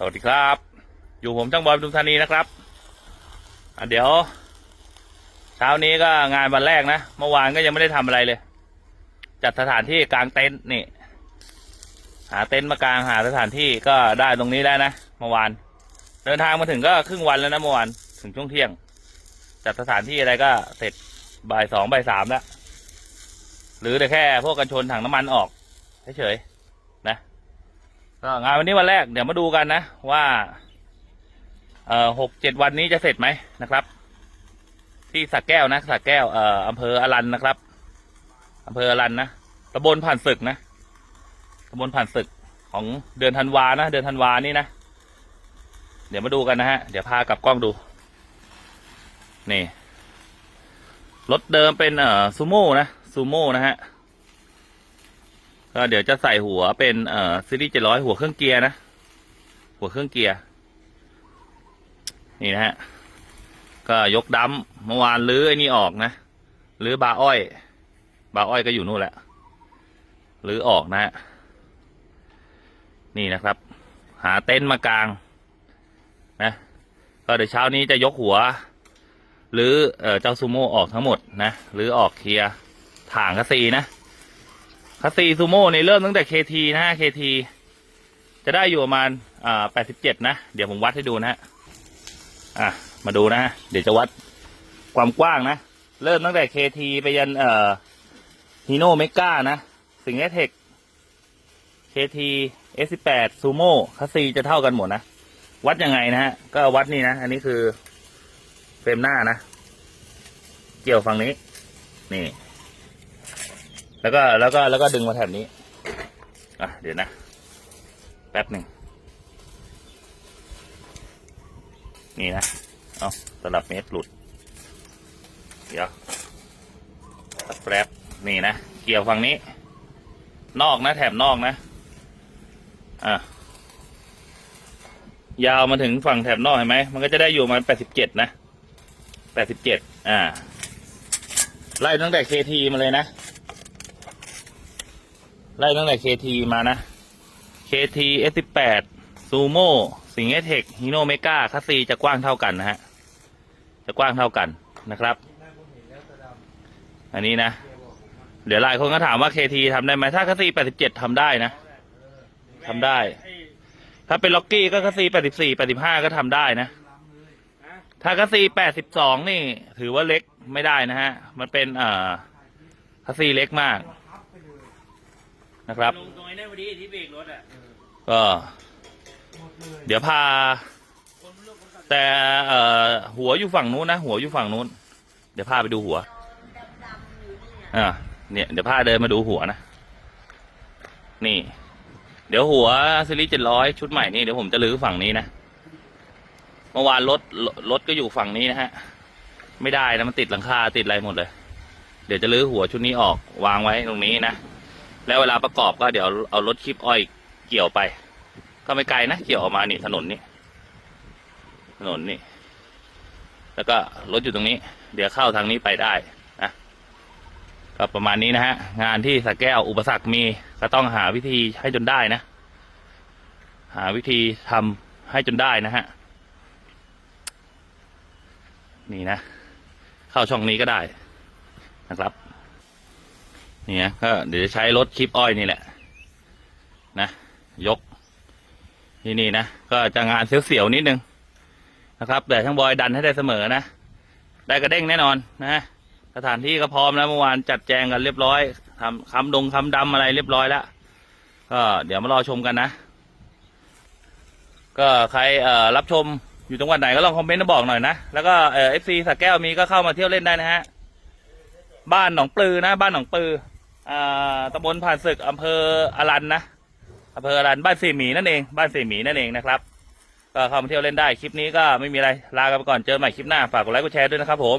สวัสดีครับ อยู่ผมจ้างบอยปทุมธานีนะครับอะเดี๋ยว เช้านี้ก็งานวันแรกนะ เมื่อวานก็ยังไม่ได้ทำอะไรเลย จัดสถานที่กลางเต็นท์นี่ หาเต็นท์มากลางหาสถานที่ก็ได้ตรงนี้ได้นะเมื่อวาน เดินทางมาถึงก็ครึ่งวันแล้วนะเมื่อวานถึงช่วงเที่ยง จัดสถานที่อะไรก็เสร็จบ่ายสองบ่ายสามแล้วหรือแต่แค่พวกกันชนถังน้ำมันออกเฉยๆ ก็งานวันนี้วันแรกเดี๋ยวมาดูกันนะว่าเอ่อหกเจ็ดวันนี้จะเสร็จไหมนะครับ ที่สักแก้วนะสักแก้วเอ่ออำเภออรันนะครับอำเภออรันนะตำบลผ่านศึกนะตำบลผ่านศึกของเดือนธันวานะเดือนธันวานี่นะเดี๋ยวมาดูกันนะฮะเดี๋ยวพากลับกล้องดู นี่รถเดิมเป็นเอ่อซูโม่นะซูโม่นะฮะ ก็เดี๋ยวจะใส่หัวเป็นเอ่อซีรีส์เจ็ดร้อยหัวเครื่องเกียร์นะ หัวเครื่องเกียร์ นี่นะฮะ ก็ยกดัมเมื่อวานลื้อไอ้นี่ออกนะลื้อบาอ้อย บาอ้อยก็อยู่นู่นแหละลื้อออกนะฮะ นี่นะครับ หาเต็นท์มากลาง นะ ก็เดี๋ยวเช้านี้จะยกหัวหรือเอ่อเจ้าซูโม่ออกทั้งหมดนะหรือออกเคลียร์ถ่างคัสซีนะ คัสซีซูโม่นี่เริ่มตั้งแต่เคทีนะฮะเคทีจะได้อยู่ประมาณอ่าแปดสิบเจ็ดนะ เดี๋ยวผมวัดให้ดูนะฮะอะมาดูนะฮะเดี๋ยวจะวัดความกว้างนะ เริ่มตั้งแต่เคทีไปยันเอ่อฮีโนเมก้านะสิงห์เทคเคทีเอสสิบแปดซูโม่คัสซีจะเท่ากันหมดนะ วัดยังไงนะฮะ ก็วัดนี่นะ อันนี้คือเฟรมหน้านะ เกี่ยวฝั่งนี้ นี่ แล้วก็แล้วก็แล้วก็ดึงมาแถบนี้ อะ เดี๋ยวนะ แป๊บหนึ่ง นี่นะ เอาสลับเมตรหลุด เดี๋ยวแป๊บนี่นะ เกี่ยวฝั่งนี้ นอกนะ แถบนอกนะ อะ ยาวมาถึงฝั่งแถบนอกเห็นไหม มันก็จะได้อยู่มาแปดสิบเจ็ดนะแปดสิบเจ็ด อ่า ไล่ตั้งแต่เคทีมาเลยนะ ไล่ตั้งแต่เคทีมานะเคทีเอสสิบแปดซูโม่สิงห์เทคฮิโนเมกาคัสซีจะกว้างเท่ากันนะฮะ จะกว้างเท่ากันนะครับ อันนี้นะ เดี๋ยวหลายคนก็ถามว่าเคทีทำได้ไหมถ้าคัสซีแปดสิบเจ็ดทำได้นะทำได้ ถ้าเป็นล็อกกี้ก็คัสซีแปดสิบสี่แปดสิบห้าก็ทำได้นะ ถ้าคัสซีแปดสิบสองนี่ ถือว่าเล็กไม่ได้นะฮะ มันเป็นเอ่อคัสซีเล็กมาก นะครับ ลงตรงไอ้นั่นพอดีที่เบรกรถอะก็เดี๋ยวพา แต่เอ่อหัวอยู่ฝั่งนู้นนะ หัวอยู่ฝั่งนู้น เดี๋ยวพาไปดูหัวอ่าเนี่ยเดี๋ยวพาเดินมาดูหัวนะ นี่ เดี๋ยวหัวซีรีส์เจ็ดร้อยชุดใหม่นี่เดี๋ยวผมจะลื้อฝั่งนี้นะ เมื่อวานรถรถรถก็อยู่ฝั่งนี้นะฮะ ไม่ได้นะมันติดหลังคาติดอะไรหมดเลย เดี๋ยวจะลื้อหัวชุดนี้ออกวางไว้ตรงนี้นะ แล้วเวลาประกอบก็เดี๋ยวเอารถคลิปอ้อยเกี่ยวไป ก็ไม่ไกลนะเกี่ยวออกมานี่ถนนนี่ถนนนี่ แล้วก็รถอยู่ตรงนี้ เดี๋ยวเข้าทางนี้ไปได้นะก็ประมาณนี้นะฮะ งานที่สะแก้วอุปสรรคมีก็ต้องหาวิธีให้จนได้นะ หาวิธีทำให้จนได้นะฮะ นี่นะ เข้าช่องนี้ก็ได้นะครับ นี่นะก็เดี๋ยวจะใช้รถคลิปอ้อยนี่แหละ นะ ยก ที่นี่นะ ก็จะงานเสียวๆนิดนึงนะครับ แต่ช่างบอยดันให้ได้เสมอนะ ได้กระเด้งแน่นอนนะสถานที่ก็พร้อมแล้วเมื่อวานจัดแจงกันเรียบร้อยทำคำดงคำดำอะไรเรียบร้อยแล้วก็เดี๋ยวมารอชมกันนะ ก็ใครเอ่อรับชมอยู่จังหวัดไหนก็ลองคอมเมนต์มาบอกหน่อยนะ แล้วก็เอฟซีสักแก้วมีก็เข้ามาเที่ยวเล่นได้นะฮะ บ้านหนองปลือนะ บ้านหนองปลือ ตำบลผ่านศึกอำเภออรันนะอำเภออรันบ้านสี่หมีนั่นเองบ้านสี่หมีนั่นเองนะครับก็เข้ามาเที่ยวเล่นได้คลิปนี้ก็ไม่มีอะไรลากันไปก่อนเจอใหม่คลิปหน้าฝากกดไลค์กดแชร์ด้วยนะครับผม